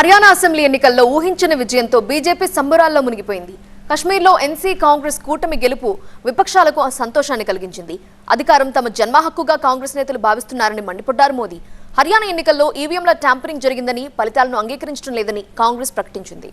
Haryana assembly ఎన్నికల్లో ఊహించని విజయంతో బీజేపీ సంబరాల్లో మునిగిపోయింది. కశ్మీర్లో ఎన్సీ కాంగ్రెస్ కూటమి గెలుపు విపక్షాలకు సంతోషాన్ని కలిగించింది. అధికారం తమ జన్మ హక్కుగా కాంగ్రెస్ నేతలు భావిస్తున్నారని మండిపడ్డారు మోదీ. హర్యానా ఎన్నికల్లో ఈవీఎంల ట్యాంపరింగ్ జరిగిందని ఫలితాలను అంగీకరించడం లేదని కాంగ్రెస్ ప్రకటించింది.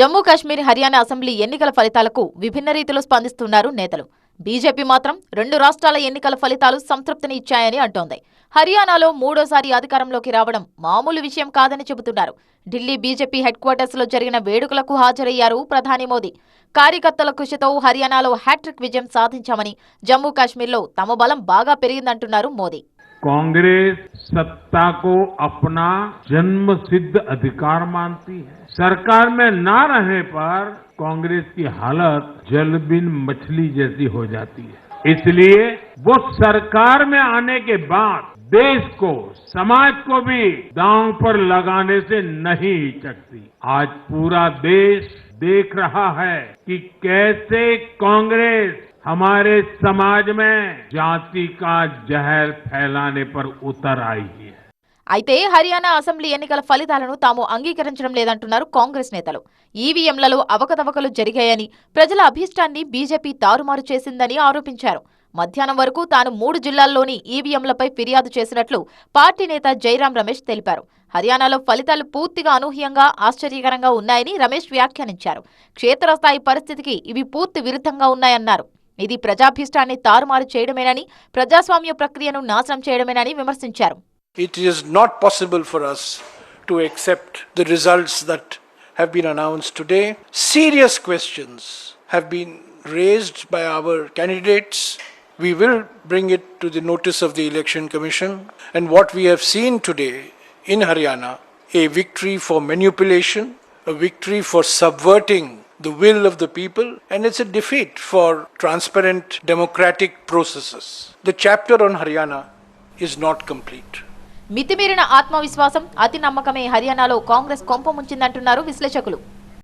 జమ్మూ కాశ్మీర్ హర్యానా అసెంబ్లీ ఎన్నికల ఫలితాలకు విభిన్న రీతిలో స్పందిస్తున్నారు నేతలు. బీజేపీ మాత్రం రెండు రాష్ట్రాల ఎన్నికల ఫలితాలు సంతృప్తిని ఇచ్చాయని అంటోంది. హర్యానాలో మూడోసారి అధికారంలోకి రావడం మామూలు విషయం కాదని చెబుతున్నారు. ఢిల్లీ బీజేపీ హెడ్ క్వార్టర్స్లో జరిగిన వేడుకలకు హాజరయ్యారు ప్రధాని మోదీ. కార్యకర్తల కృషితో హర్యానాలో హ్యాట్రిక్ విజయం సాధించామని జమ్మూ కాశ్మీర్లో తమ బలం బాగా పెరిగిందంటున్నారు మోదీ. कांग्रेस सत्ता को अपना जन्म सिद्ध अधिकार मानती है। सरकार में ना रहने पर कांग्रेस की हालत जल बिन मछली जैसी हो जाती है। इसलिए वो सरकार में आने के बाद देश को, समाज को भी दांव पर लगाने से नहीं हिचकती आज पूरा देश देख रहा है कि कैसे कांग्रेस हमारे समाज में जाति का जहर फैलाने पर उतर आई है అయితే హర్యానా అసెంబ్లీ ఎన్నికల ఫలితాలను తాము అంగీకరించడం లేదంటున్నారు కాంగ్రెస్ నేతలు ఈవీఎంలలో అవకతవకలు జరిగాయని ప్రజల అభీష్టాన్ని బీజేపీ తారుమారు చేసిందని ఆరోపించారు మధ్యాహ్నం వరకు తాను మూడు జిల్లాల్లోని ఈవీఎంలపై ఫిర్యాదు చేసినట్లు పార్టీ నేత జైరాం రమేష్ తెలిపారు హర్యానాలో ఫలితాలు పూర్తిగా అనూహ్యంగా ఆశ్చర్యకరంగా ఉన్నాయని రమేష్ వ్యాఖ్యానించారు క్షేత్రస్థాయి పరిస్థితికి ఇవి పూర్తి విరుద్ధంగా ఉన్నాయన్నారు ఇది ప్రజాభీష్టాన్ని తారుమారు చేయడమేనని ప్రజాస్వామ్య ప్రక్రియను నాశనం చేయడమేనని విమర్శించారు It is not possible for us to accept the results that have been announced today. Serious questions have been raised by our candidates. We will bring it to the notice of the Election Commission. And what we have seen today in Haryana a victory for manipulation, a victory for subverting the will of the people, and it's a defeat for transparent democratic processes. The chapter on Haryana is not complete. మితిమీరిన ఆత్మవిశ్వాసం అతి నమ్మకమే హర్యానాలో కాంగ్రెస్ కొంప ముంచిందంటున్నారు విశ్లేషకులు